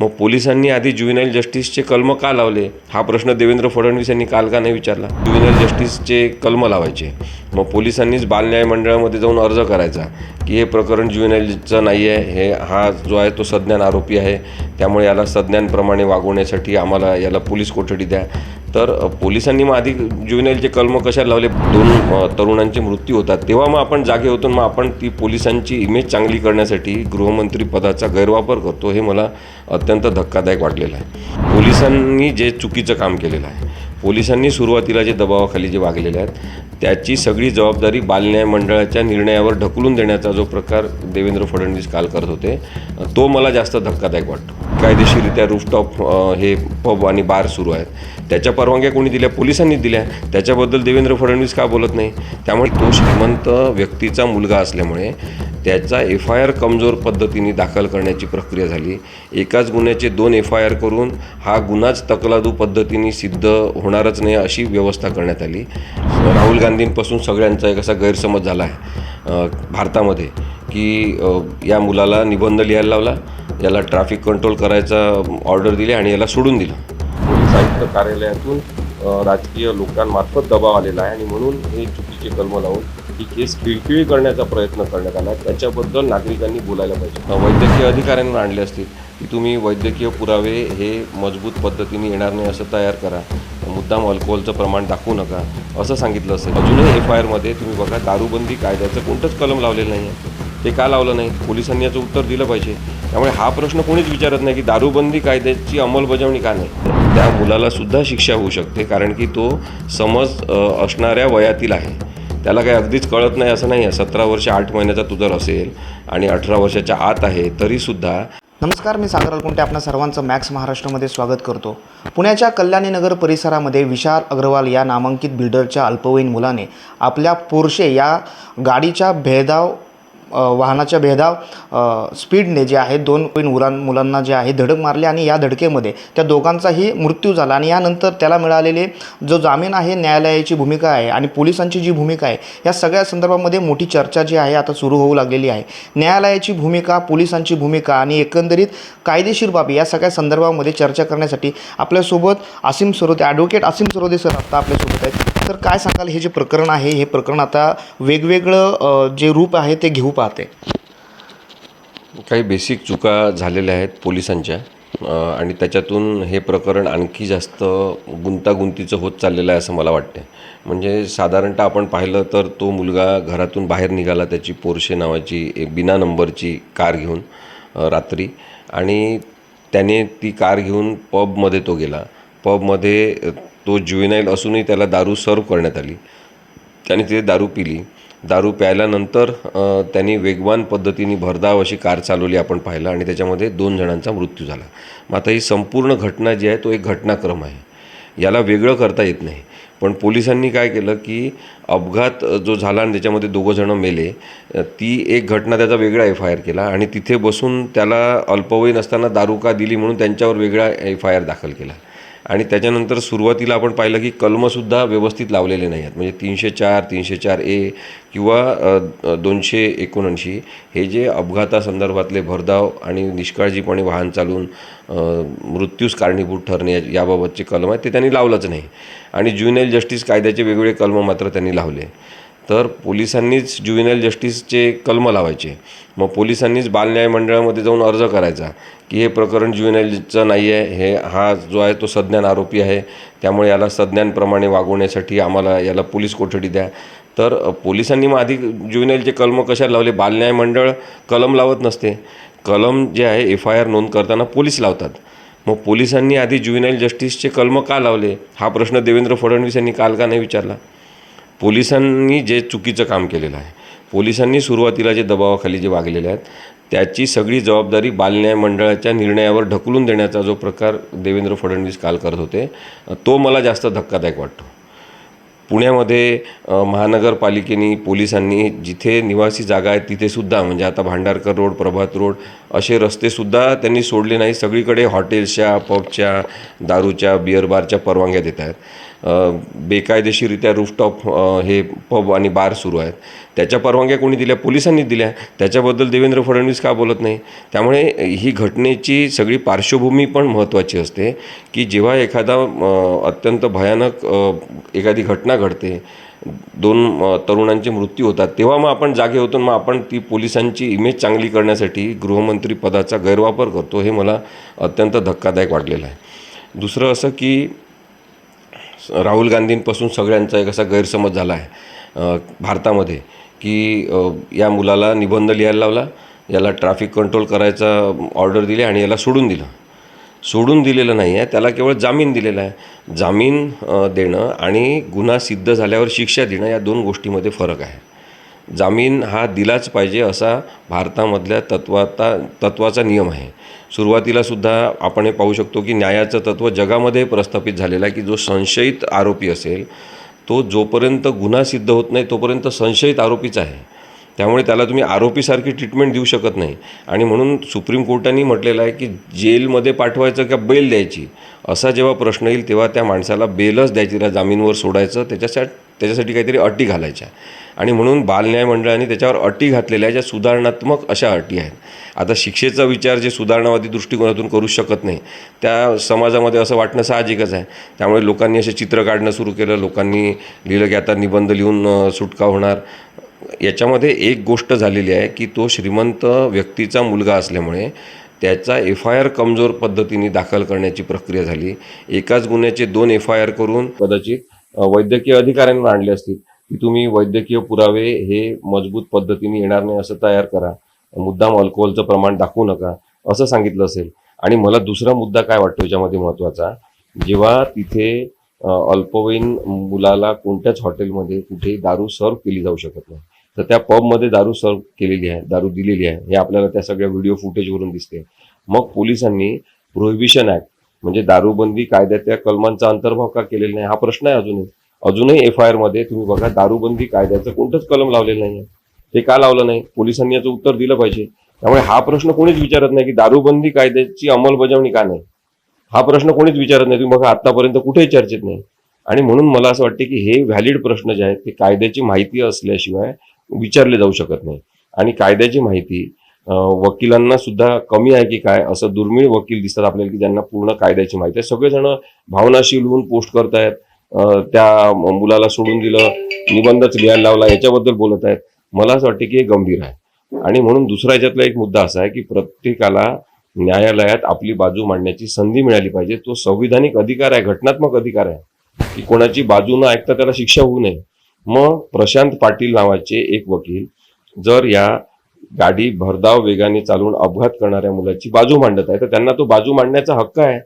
मग पोलिसांनी आधी ज्युव्हेनाईल जस्टिसचे कलम का लावले? हा प्रश्न देवेंद्र फडणवीस यांनी काल का नाही विचारला? ज्युव्हेनाईल जस्टिसचे कलम लावायचे. मग पोलिसांनीच बालन्याय मंडळामध्ये जाऊन अर्ज करायचा की हे प्रकरण ज्युव्हेनाईलचं नाही आहे हे हा जो आहे तो सज्ञान आरोपी आहे त्यामुळे याला सज्ञानप्रमाणे वागवण्यासाठी आम्हाला याला पोलीस कोठडी द्या. तर पोलिसांनी मग आधी ज्युव्हेनाईलचे कलम कशाला लावले? दोन तरुणांचे मृत्यू होतात. तेव्हा मग आपण जागे होतो मग आपण ती पोलिसांची इमेज चांगली करण्यासाठी गृहमंत्री पदाचा गैरवापर करतो हे मला अत्यंत धक्कादायक वाटलेलं आहे. पोलिसांनी जे चुकीचं काम केलेलं आहे पोलिसांनी सुरुवातीला जे दबावाखाली जे वागलेले आहेत त्याची सगळी जबाबदारी बालन्याय मंडळाच्या निर्णयावर ढकलून देण्याचा जो प्रकार देवेंद्र फडणवीस काल करत होते तो मला जास्त धक्कादायक वाटतो. कायदेशीरित्या रूफटॉप हे पब आणि बार सुरू आहेत. त्याच्या परवानग्या कोणी दिल्या? पोलिसांनी दिल्या. त्याच्याबद्दल देवेंद्र फडणवीस का बोलत नाही? त्यामुळे तो श्रीमंत व्यक्तीचा मुलगा असल्यामुळे त्याचा एफ आय आर कमजोर पद्धतीने दाखल करण्याची प्रक्रिया झाली. एकाच गुन्ह्याचे दोन एफ आय आर करून हा गुन्हाच तकलादू पद्धतीने सिद्ध होणारच नाही अशी व्यवस्था करण्यात आली. राहुल गांधींपासून सगळ्यांचा एक असा गैरसमज झाला आहे भारतामध्ये की या मुलाला निबंध लिहायला लावला याला ट्रॅफिक कंट्रोल करायचा ऑर्डर दिली आणि याला सोडून दिलं. पोलीस आयुक्त कार्यालयातून राजकीय लोकांमार्फत दबाव आलेला आहे आणि म्हणून हे चुकीचे कलम लावून ही केस खिळखिळी करण्याचा प्रयत्न करण्यात आला त्याच्याबद्दल नागरिकांनी बोलायला पाहिजे. वैद्यकीय अधिकाऱ्यांना आणले असतील की तुम्ही वैद्यकीय पुरावे हे मजबूत पद्धतीने येणार नाही असं तयार करा. मुद्दाम अल्कोहोलचं प्रमाण दाखवू नका असं सांगितलं असेल. अजूनही एफ आय आरमध्ये तुम्ही बघा दारूबंदी कायद्याचं कोणतंच कलम लावलेलं नाही आहे ते का लावलं नाही? पोलिसांनी याचं उत्तर दिलं पाहिजे. त्यामुळे हा प्रश्न कोणीच विचारत नाही की दारूबंदी कायद्याची अंमलबजावणी का नाही? त्या मुलालासुद्धा शिक्षा होऊ शकते कारण की तो समज असणाऱ्या वयातील आहे. त्याला काही अगदीच कळत नाही असं नाही आहे सतरा वर्ष आठ महिन्याचा तू जर असेल आणि अठरा वर्षाच्या आत आहे तरीसुद्धा नमस्कार मी सागर अलकुंटे आपणा सर्वांचं मॅक्स महाराष्ट्रामध्ये स्वागत करतो. पुण्याच्या कल्याणी नगर परिसरामध्ये विशाल अग्रवाल या नामांकित बिल्डरच्या अल्पवयीन मुलाने आपल्या पोर्शे या गाडीच्या भेदाव वाहनाच्या भेदाव स्पीडने जे आहे दोन उरान मुलांना जे आहे धडक मारले आणि या धडकेमध्ये त्या दोघांचाही मृत्यू झाला आणि यानंतर त्याला मिळालेले जो जामीन आहे न्यायालयाची भूमिका आहे आणि पोलिसांची जी भूमिका आहे या सगळ्या संदर्भामध्ये मोठी चर्चा जी आहे आता सुरू होऊ लागलेली आहे. न्यायालयाची भूमिका पोलिसांची भूमिका आणि एकंदरीत कायदेशीर बाबी या सगळ्या संदर्भामध्ये चर्चा करण्यासाठी आपल्यासोबत आसिम सरोदे ॲडव्होकेट आसिम सरोदे सर आत्ता आपल्यासोबत आहेत. तर काय सांगाल? हे जे प्रकरण आहे हे प्रकरण आता वेगवेगळं जे रूप आहे ते घेऊ पाहते. काही बेसिक चुका झालेल्या आहेत पोलिसांच्या आणि त्याच्यातून हे प्रकरण आणखी जास्त गुंतागुंतीचं होत चाललेलं आहे असं मला वाटते म्हणजे साधारणतः आपण पाहिलं तर तो मुलगा घरातून बाहेर निघाला त्याची पोर्शे नावाची एक बिना नंबरची कार घेऊन रात्री. आणि त्याने ती कार घेऊन पबमध्ये तो गेला. पबमध्ये तो ज्युएनाईल असूनही त्याला दारू सर्व करण्यात आली. त्याने तिथे दारू पिली. दारू प्यायल्यानंतर त्यांनी वेगवान पद्धतीने भरधाव अशी कार चालवली आपण पाहिलं आणि त्याच्यामध्ये दोन जणांचा मृत्यू झाला. मग आता ही संपूर्ण घटना जी आहे तो एक घटनाक्रम आहे. याला वेगळं करता येत नाही. पण पोलिसांनी काय केलं की अपघात जो झाला आणि त्याच्यामध्ये दोघं जणं मेले ती एक घटना त्याचा वेगळा एफ आय आर केला आणि तिथे बसून त्याला अल्पवयीन असताना दारू का दिली म्हणून त्यांच्यावर वेगळा एफ आय आर दाखल केला. आणि त्याच्यानंतर सुरुवातीला आपण पाहिलं की कलमसुद्धा व्यवस्थित लावलेले नाही आहेत म्हणजे तीनशे चार तीनशे चार ए किंवा दोनशे एकोणऐंशी हे जे अपघातासंदर्भातले भरधाव आणि निष्काळजीपणे वाहन चालवून मृत्यूस कारणीभूत ठरणे याबाबतचे कलम आहेत ते त्यांनी लावलंच नाही. आणि ज्युनेल जस्टिस कायद्याचे वेगवेगळे कलम मात्र त्यांनी लावले. तर पोलिसांनीच ज्युव्हेनाईल जस्टिसचे कलम लावायचे. मग पोलिसांनीच बालन्याय मंडळामध्ये जाऊन अर्ज करायचा की हे प्रकरण ज्युव्हेनाईलचं नाही आहे हे हा जो आहे तो सज्ञान आरोपी आहे त्यामुळे याला सज्ञानप्रमाणे वागवण्यासाठी आम्हाला याला पोलीस कोठडी द्या. तर पोलिसांनी मग आधी ज्युव्हेनाईलचे कलम कशा लावले? बालन्याय मंडळ कलम लावत नसते. कलम जे आहे एफ आय आर नोंद करताना पोलीस लावतात. मग पोलिसांनी आधी ज्युव्हेनाईल जस्टिसचे कलम का लावले? हा प्रश्न देवेंद्र फडणवीस यांनी काल का नाही विचारला? पोलिसांनी जे चुकीचं काम केलेलं आहे पोलिसांनी सुरुवातीला जे दबावाखाली जे वागलेले आहेत त्याची सगळी जबाबदारी बालन्याय मंडळाच्या निर्णयावर ढकलून देण्याचा जो प्रकार देवेंद्र फडणवीस काल करत होते तो मला जास्त धक्कादायक वाटतो. पुण्यामध्ये महानगरपालिकेने पोलिसांनी जिथे निवासी जागा आहेत तिथेसुद्धा म्हणजे आता भांडारकर रोड प्रभात रोड असे रस्तेसुद्धा त्यांनी सोडले नाही सगळीकडे हॉटेल्सच्या पबच्या दारूच्या बिअर बारच्या परवानग्या देत आहेत. बेकायदेशीरित्या रूफटॉप हे पब आणि बार सुरू आहेत. त्याच्या परवानग्या कोणी दिल्या? पोलिसांनी दिल्या. त्याच्याबद्दल देवेंद्र फडणवीस का बोलत नाही? त्यामुळे ही घटनेची सगळी पार्श्वभूमी पण महत्त्वाची असते की जेव्हा एखादा अत्यंत भयानक एखादी घटना घडते दोन तरुणांचे मृत्यू होतात तेव्हा मग आपण जागे होतो आणि मग आपण ती पोलिसांची इमेज चांगली करण्यासाठी गृहमंत्री पदाचा गैरवापर करतो हे मला अत्यंत धक्कादायक वाटलेलं आहे. दुसरं असं की राहुल गांधींपासून सगळ्यांचा एक असा गैरसमज झाला आहे भारतामध्ये की या मुलाला निबंध लिहायला लावला याला ट्रॅफिक कंट्रोल करायचा ऑर्डर दिली आणि याला सोडून दिलं. सोडून दिलेलं नाही आहे त्याला केवळ जामीन दिलेला आहे. जामीन देणं आणि गुन्हा सिद्ध झाल्यावर शिक्षा देणं या दोन गोष्टीमध्ये फरक आहे. जामीन हा दिलाच पाहिजे असा भारतामधल्या तत्वाचा तत्वाचा नियम आहे. सुरुवातीला सुद्धा आपण हे पाहू शकतो की न्यायाचं तत्त्व जगामध्ये प्रस्थापित झालेलं आहे की जो संशयित आरोपी असेल तो जोपर्यंत गुन्हा सिद्ध होत नाही तोपर्यंत संशयित आरोपीच आहे. त्यामुळे त्याला तुम्ही आरोपीसारखी ट्रीटमेंट देऊ शकत नाही. आणि म्हणून सुप्रीम कोर्टाने म्हटलेलं आहे की जेलमध्ये पाठवायचं का बेल द्यायची असा जेव्हा प्रश्न येईल तेव्हा त्या माणसाला बेलच द्यायची त्याला जामीनवर सोडायचं त्याच्यासाठी त्याच्यासाठी काहीतरी अटी घालायच्या. आणि म्हणून बालन्याय मंडळाने त्याच्यावर अटी घातलेल्या ज्या सुधारणात्मक अशा अटी आहेत. आता शिक्षेचा विचार जे सुधारणावादी दृष्टिकोनातून करू शकत नाही त्या समाजामध्ये असं वाटणं साहजिकच आहे. त्यामुळे लोकांनी असे चित्र काढणं सुरू केलं लोकांनी लिहिलं की आता निबंध लिहून सुटका होणार. याच्यामध्ये एक गोष्ट झालेली आहे की तो श्रीमंत व्यक्तीचा मुलगा असल्यामुळे त्याचा एफ आय आर कमजोर पद्धतीने दाखल करण्याची प्रक्रिया झाली. एकाच गुन्ह्याचे दोन एफ आय आर करून कदाचित वैद्यकीय अधिकाऱ्यांना आणले असतील की तुम्ही वैद्यकीय पुरावे हे मजबूत पद्धतीने येणार नाही असं तयार करा. मुद्दाम अल्कोहोलचं प्रमाण दाखवू नका असं सांगितलं असेल. आणि मला दुसरा मुद्दा काय वाटतो याच्यामध्ये महत्त्वाचा? जेव्हा तिथे अल्पवयीन मुलाला कोणत्याच हॉटेलमध्ये कुठेही दारू सर्व केली जाऊ शकत नाही. तर त्या पबमध्ये दारू सर्व केलेली आहे दारू दिलेली आहे. हे आपल्याला त्या सगळ्या व्हिडिओ फुटेजवरून दिसते. मग पोलिसांनी प्रोहिबिशन ॲक्ट म्हणजे दारूबंदी कायद्याच्या कलमांचा अंतर्भाव का केलेला नाही हा प्रश्न आहे अजूनही. अजूनही एफ आय आरमध्ये तुम्ही बघा दारूबंदी कायद्याचं कोणतंच कलम लावलेलं नाही आहे ते का लावलं नाही? पोलिसांनी याचं उत्तर दिलं पाहिजे. त्यामुळे हा प्रश्न कोणीच विचारत नाही की दारूबंदी कायद्याची अंमलबजावणी का नाही. हा प्रश्न कोणीच विचारत नाही. तुम्ही बघा आतापर्यंत कुठेही चर्चेत नाही. आणि म्हणून मला असं वाटते की हे व्हॅलिड प्रश्न जे आहेत ते कायद्याची माहिती असल्याशिवाय विचारले जाऊ शकत नाही. आणि कायद्याची माहिती वकिलांना सुद्धा कमी आहे की काय? असं दुर्मिळ वकील दिसतात आपल्याला की ज्यांना पूर्ण कायद्याची माहिती आहे. सगळेजण भावनाशील होऊन पोस्ट करतायत आहेत. त्या मुलाला सोडून दिलं निबंधच लिहायला लावला याच्याबद्दल बोलत आहेत. मला असं वाटते की हे गंभीर आहे. आणि म्हणून दुसरा याच्यातला एक मुद्दा असा आहे की प्रत्येकाला न्यायालयात आपली बाजू मांडण्याची संधी मिळाली पाहिजे. तो संविधानिक अधिकार आहे घटनात्मक अधिकार आहे. की कोणाची बाजू न ऐकता त्याला शिक्षा होऊ नये. मग प्रशांत पाटील नावाचे एक वकील जर या गाडी भरधाव वेगाने चालवून अपघात करणाऱ्या मुलाची बाजू मांडत आहे. तर त्यांना तो बाजू मांडण्याचा हक्क आहे.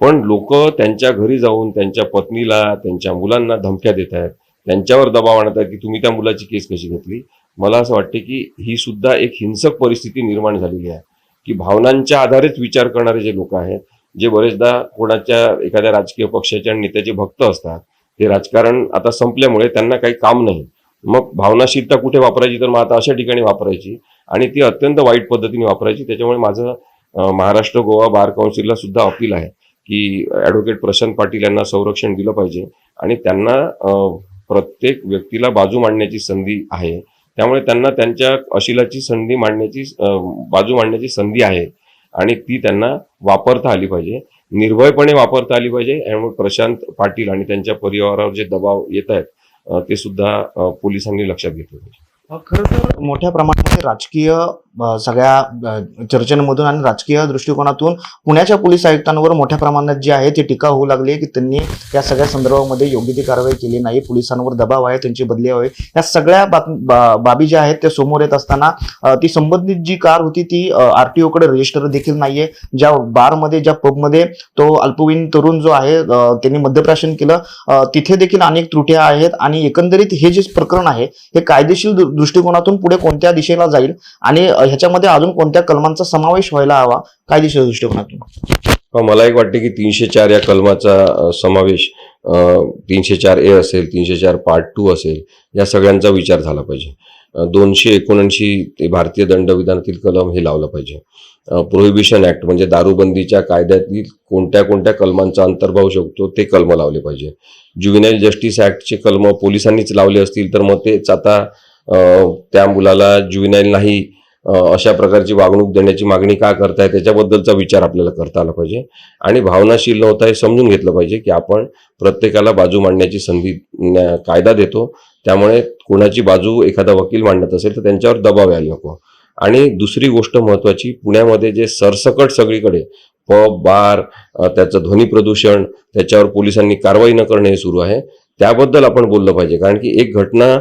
पण लोक त्यांच्या घरी जाऊन त्यांच्या पत्नीला त्यांच्या मुलांना धमक्या देत आहेत. त्यांच्यावर दबाव आणत आहेत की तुम्ही त्या मुलाची केस कशी घेतली? मला असं वाटते की ही सुद्धा एक हिंसक परिस्थिती निर्माण झालेली आहे. की भावनांच्या आधारेच विचार करणारे जे लोक आहेत जे बरेचदा कोणाच्या एखाद्या राजकीय पक्षाच्या नेत्याचे भक्त असतात ते राजकारण आता संपल्यामुळे त्यांना काही काम नाही. मग भावनाशीलता कुठे वापरायची तर मग आता अशा ठिकाणी वापरायची. आणि ती अत्यंत वाईट पद्धतीने वापरायची. त्याच्यामुळे माझं महाराष्ट्र गोवा बार काउन्सिलला सुद्धा अपील आहे की ॲडव्होकेट प्रशांत पाटील यांना संरक्षण दिलं पाहिजे. आणि त्यांना प्रत्येक व्यक्तीला बाजू मांडण्याची संधी आहे. त्यामुळे त्यांना त्यांच्या अशिलाची संधी मांडण्याची बाजू मांडण्याची संधी आहे. आणि ती त्यांना वापरता आली पाहिजे. निर्भयपणे वापरता आली पाहिजे. यामुळे प्रशांत पाटील आणि त्यांच्या परिवारावर जे दबाव येत आहेत ते सुद्धा पोलिसांनी लक्षात घेतलं पाहिजे. खरं तर मोठ्या प्रमाणामध्ये राजकीय सगळ्या चर्चेमधून आणि राजकीय दृष्टिकोनातून पुण्याच्या पोलीस आयुक्तांवर मोठ्या प्रमाणात जी आहे ती टीका होऊ लागली आहे की त्यांनी या सगळ्या संदर्भामध्ये योग्य ती कारवाई केली नाही. पोलिसांवर दबाव आहे त्यांची बदली हवी या सगळ्या बात- बा- बाबी ज्या आहेत त्या समोर येत असताना ती संबंधित जी कार होती ती आरटीओ कडे रजिस्टर देखील नाहीये. ज्या बारमध्ये ज्या पबमध्ये तो अल्पवयीन तरुण जो आहे त्यांनी मद्यप्राशन केलं. तिथे देखील अनेक त्रुट्या आहेत आणि एकंदरीत हे जे प्रकरण आहे हे कायदेशीर दृष्टिकोनातून पुढे कोणत्या दिशेला जाईल आणि ह्याच्यामध्ये अजून कोणत्या कलमांचा समावेश व्हायला हवा कायदेशीर दृष्टिकोनातून? हो, मला एक वाटते की तीनशे चार या कलमाचा समावेश तीनशे चार ए असेल तीनशे चार पार्ट टू असेल या सगळ्यांचा विचार झाला पाहिजे. दोनशे एकोणऐंशी ते भारतीय दंडविधानातील कलम हे लावलं पाहिजे. प्रोहिबिशन ॲक्ट म्हणजे दारूबंदीच्या कायद्यातील कोणत्या कोणत्या कलमांचा अंतर्भाव शकतो ते कलम लावले पाहिजे. ज्युविनाईल जस्टिस ॲक्टचे कलम पोलिसांनीच लावले असतील तर मग तेच आता त्या मुलाला ज्युविनाईल नाही अशा प्रकारची वागणूक देण्याची मागणी का करताय त्याच्याबद्दलचा विचार आपल्याला करता आला पाहिजे. आणि भावनाशील नव्हता होता हे समजून घेतलं पाहिजे की आपण प्रत्येकाला बाजू मांडण्याची संधी कायदा देतो. त्यामुळे कोणाची बाजू एखादा वकील मांडत असेल तर त्यांच्यावर दबाव यायला नको. आणि दुसरी गोष्ट महत्त्वाची पुण्यामध्ये जे सरसकट सगळीकडे पब बार त्याचं ध्वनी प्रदूषण त्याच्यावर पोलिसांनी कारवाई न करणे हे सुरू आहे. त्याबद्दल आपण बोललं पाहिजे. कारण की एक घटना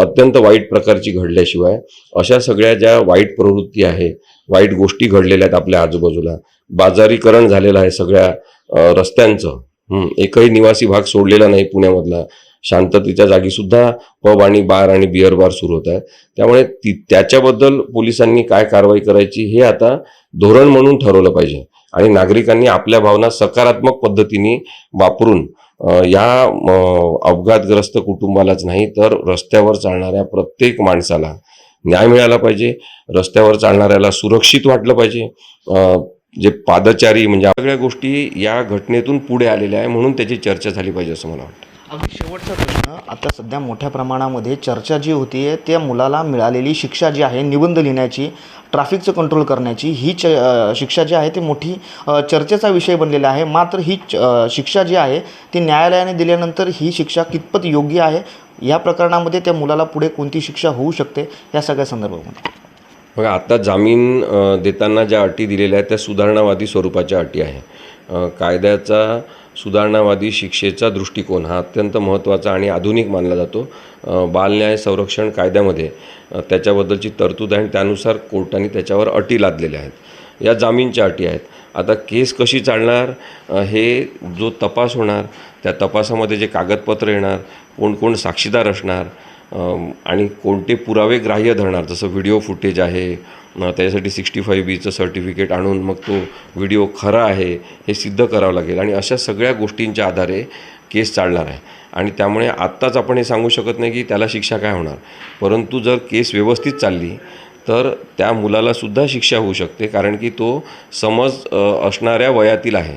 अत्यंत वाईट प्रकारची घडल्याशिवाय अशा सगळ्या ज्या वाईट प्रवृत्ती आहे वाईट गोष्टी घडलेल्या आहेत आपल्या आजूबाजूला बाजारीकरण झालेलं आहे सगळ्या रस्त्यांचं. एकही निवासी भाग सोडलेला नाही पुण्यामधला. शांततेच्या जागी सुद्धा पब आणि बार आणि बिअर बार सुरू होत आहे त्यामुळे ती त्याच्याबद्दल पोलिसांनी काय कारवाई करायची हे आता धोरण म्हणून ठरवलं पाहिजे. आणि नागरिकांनी आपल्या भावना सकारात्मक पद्धतीने वापरून या अपघातग्रस्त कुटुंबालाच नाही तर रस्त्यावर चालणाऱ्या प्रत्येक माणसाला न्याय मिळाला पाहिजे. रस्त्यावर चालणाऱ्याला सुरक्षित वाटलं पाहिजे. जे पादचारी म्हणजे सगळ्या गोष्टी या घटनेतून पुढे आलेल्या आहे म्हणून त्याची चर्चा झाली पाहिजे असं मला वाटतं. अगदी शेवटचा प्रश्न. आता सध्या मोठ्या प्रमाणामध्ये चर्चा जी होती आहे त्या मुलाला मिळालेली शिक्षा जी आहे निबंध लिहिण्याची ट्रॅफिकचं कंट्रोल करण्याची ही च शिक्षा जी आहे ती मोठी चर्चेचा विषय बनलेला आहे. मात्र ही च- शिक्षा जी आहे ती न्यायालयाने दिल्यानंतर ही शिक्षा कितपत योग्य आहे? या प्रकरणामध्ये त्या मुलाला पुढे कोणती शिक्षा होऊ शकते? या सगळ्या संदर्भामध्ये. बघा आता जामीन देताना ज्या अटी दिलेल्या आहेत त्या सुधारणावादी स्वरूपाच्या अटी आहे. कायद्याचा सुधारणावादी शिक्षेचा दृष्टिकोन हा अत्यंत महत्त्वाचा आणि आधुनिक मानला जातो. बालन्याय संरक्षण कायद्यामध्ये त्याच्याबद्दलची तरतूद आहे आणि त्यानुसार कोर्टाने त्याच्यावर अटी लादलेल्या आहेत. या जामीनच्या अटी आहेत. आता केस कशी चालणार? हे जो तपास होणार त्या तपासामध्ये जे कागदपत्र येणार कोण कोण साक्षीदार असणार आणि कोणते पुरावे ग्राह्य धरणार? जसं व्हिडिओ फुटेज आहे त्याच्यासाठी सिक्स्टी फाईव्ह बीचं सर्टिफिकेट आणून मग तो व्हिडिओ खरा आहे हे सिद्ध करावं लागेल. आणि अशा सगळ्या गोष्टींच्या आधारे केस चालणार आहे. आणि त्यामुळे आत्ताच आपण हे सांगू शकत नाही की त्याला शिक्षा काय होणार. परंतु जर केस व्यवस्थित चालली तर त्या मुलालासुद्धा शिक्षा होऊ शकते कारण की तो समज असणाऱ्या वयातील आहे.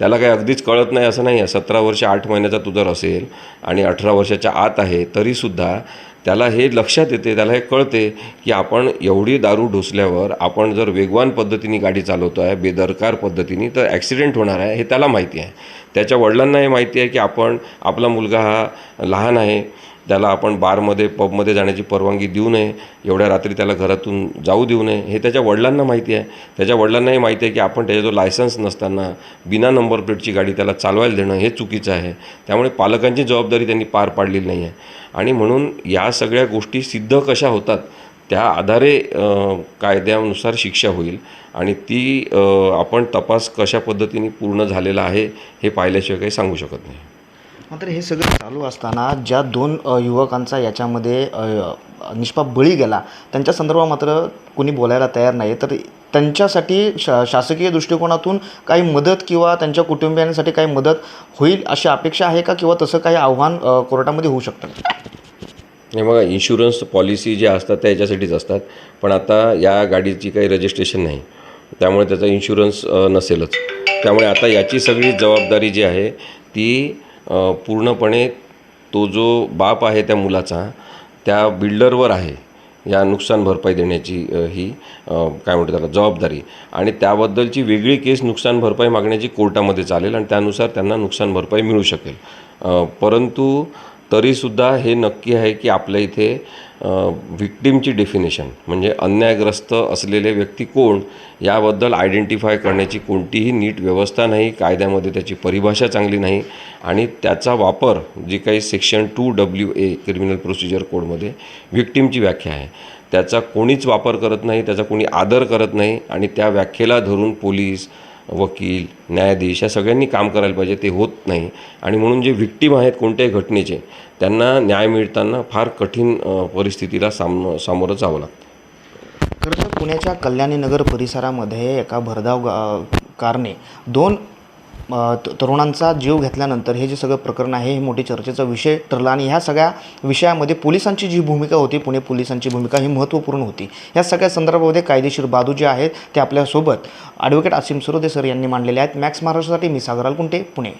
त्याला काही अगदीच कळत नाही असं नाही आहे सतरा वर्ष आठ महिन्याचा तू जर असेल आणि अठरा वर्षाच्या आत आहे तरीसुद्धा त्याला हे लक्षात येते त्याला हे कळते की आपण एवढी दारू ढोसल्यावर आपण जर वेगवान पद्धतीने गाडी चालवतो आहे बेदरकार पद्धतीने तर ॲक्सिडेंट होणार आहे हे त्याला माहिती आहे. त्याच्या वडिलांना हे माहिती आहे की आपण आपला मुलगा हा लहान आहे त्याला आपण बारमध्ये पबमध्ये जाण्याची परवानगी देऊ नये. एवढ्या रात्री त्याला घरातून जाऊ देऊ नये. हे त्याच्या वडिलांना माहिती आहे. त्याच्या वडिलांनाही माहिती आहे की आपण त्याच्याजवळ लायसन्स नसताना बिना नंबर प्लेटची गाडी त्याला चालवायला देणं हे चुकीचं आहे. त्यामुळे पालकांची जबाबदारी त्यांनी पार पाडलेली नाही आहे. आणि म्हणून या सगळ्या गोष्टी सिद्ध कशा होतात त्या आधारे कायद्यानुसार शिक्षा होईल. आणि ती आपण तपास कशा पद्धतीने पूर्ण झालेला आहे हे पाहिल्याशिवाय काही सांगू शकत नाही. मात्र हे सगळं चालू असताना ज्या दोन युवकांचा याच्यामध्ये निष्पाप बळी गेला त्यांच्या संदर्भात मात्र कोणी बोलायला तयार नाही तर त्यांच्यासाठी शा शासकीय दृष्टिकोनातून काही मदत किंवा त्यांच्या कुटुंबियांसाठी काही मदत होईल अशी अपेक्षा आहे का किंवा तसं काही आव्हान कोर्टामध्ये होऊ शकतं? हे बघा इन्शुरन्स पॉलिसी ज्या असतात त्या याच्यासाठीच असतात. पण आता या गाडीची काही रजिस्ट्रेशन नाही. त्यामुळे त्याचा इन्शुरन्स नसेलच. त्यामुळे आता याची सगळी जबाबदारी जी आहे ती पूर्णपणे तो जो बाप आहे त्या मुलाचा त्या बिल्डरवर आहे. या नुकसान भरपाई देण्याची ही काय म्हणतो त्याला जबाबदारी. आणि त्याबद्दलची वेगळी केस नुकसान भरपाई मागण्याची कोर्टामध्ये चालेल आणि त्यानुसार त्यांना नुकसान भरपाई मिळू शकेल. परंतु तरीसुद्धा हे नक्की आहे की आपल्या इथे व्हिक्टीमची डेफिनेशन म्हणजे अन्यायग्रस्त असलेले व्यक्ती कोण याबद्दल आयडेंटिफाय करण्याची कोणतीही नीट व्यवस्था नाही कायद्यामध्ये त्याची परिभाषा चांगली नाही आणि त्याचा वापर जी काही section two W A criminal procedure कोडमध्ये व्हिक्टीमची व्याख्या आहे. त्याचा कोणीच वापर करत नाही त्याचा कोणी आदर करत नाही आणि त्या व्याख्येला धरून पोलीस वकील न्यायाधीश या सगळ्यांनी काम करायला पाहिजे ते होत नाही. आणि म्हणून जे व्हिक्टीम आहेत कोणत्याही घटनेचे त्यांना न्याय मिळताना फार कठीण परिस्थितीला साम सामोरं जावं लागतं. खरं तर पुण्याच्या कल्याणी नगर परिसरामध्ये एका भरधाव गा कारने दोन तरुणांचा जीव घेतल्यानंतर हे जे सगळं प्रकरण आहे हे मोठी चर्चेचा विषय ठरला आणि ह्या सगळ्या विषयामध्ये पोलिसांची जी भूमिका होती पुणे पोलिसांची भूमिका ही महत्त्वपूर्ण होती. या सगळ्या संदर्भामध्ये कायदेशीर बाजू जे आहेत ते आपल्यासोबत ॲडव्होकेट असीम सुरोदे सर यांनी मांडलेले आहेत. मॅक्स महाराष्ट्रासाठी मी सागराल कुंटे पुणे.